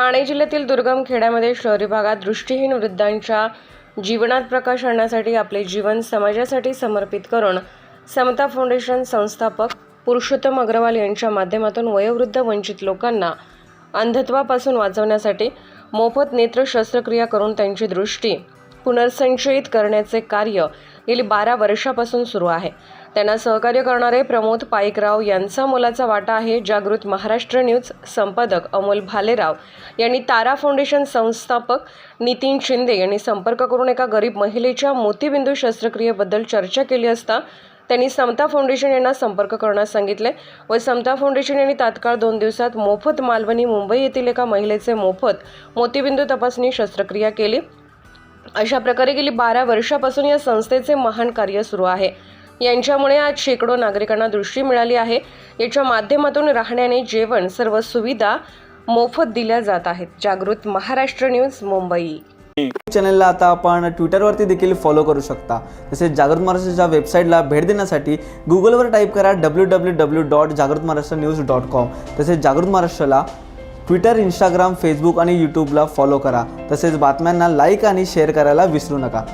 ठाणे जिल्ह्यातील दुर्गम खेड्यामध्ये शहरी भागात दृष्टीहीन वृद्धांच्या जीवनात प्रकाश आणण्यासाठी आपले जीवन समाजासाठी समर्पित करून समता फाउंडेशन संस्थापक पुरुषोत्तम अग्रवाल यांच्या माध्यमातून वयोवृद्ध वंचित लोकांना अंधत्वापासून वाचवण्यासाठी मोफत नेत्र शस्त्रक्रिया करून त्यांची दृष्टी पुनर्संचयित करण्याचे कार्य गेली बारा वर्षापासून सुरू आहे. त्यांना सहकार्य करणारे प्रमोद पाईकराव यांचा मोलाचा वाटा आहे. जागृत महाराष्ट्र न्यूज संपादक अमोल भालेराव यांनी तारा फाउंडेशन संस्थापक नितीन शिंदे यांनी संपर्क करून एका गरीब महिलेच्या मोतीबिंदू शस्त्रक्रियेबद्दल चर्चा केली असता त्यांनी समता फाउंडेशन यांना संपर्क करण्यास सांगितले व समता फाउंडेशन यांनी तात्काळ दोन दिवसात मोफत मालवणी मुंबई येथील एका महिलेचे मोफत मोतीबिंदू तपासणी शस्त्रक्रिया केली. अशा प्रकारे गेली बारा वर्षापासून या संस्थेचे महान कार्य सुरू आहे. यांच्यामुळे आज शेकडो नागरिकांना दृष्टी मिळाली आहे. याच्या माध्यमातून राहण्याने जेवण सर्व सुविधा मोफत दिल्या जात आहेत. जागृत महाराष्ट्र न्यूज मुंबई. चॅनलला आता आपण ट्विटरवरती देखील फॉलो करू शकता. तसेच जागृत महाराष्ट्राच्या वेबसाईटला भेट देण्यासाठी गुगलवर टाईप करा डब्ल्यू डब्ल्यू डब्ल्यू डॉट जागृत महाराष्ट्र न्यूज डॉट कॉम तसेच जागृत महाराष्ट्राला ट्विटर इंस्टाग्राम फेसबुक आणि यूट्यूबला फॉलो करा. तसेच बातम्यांना लाईक आणि शेअर करायला विसरू नका.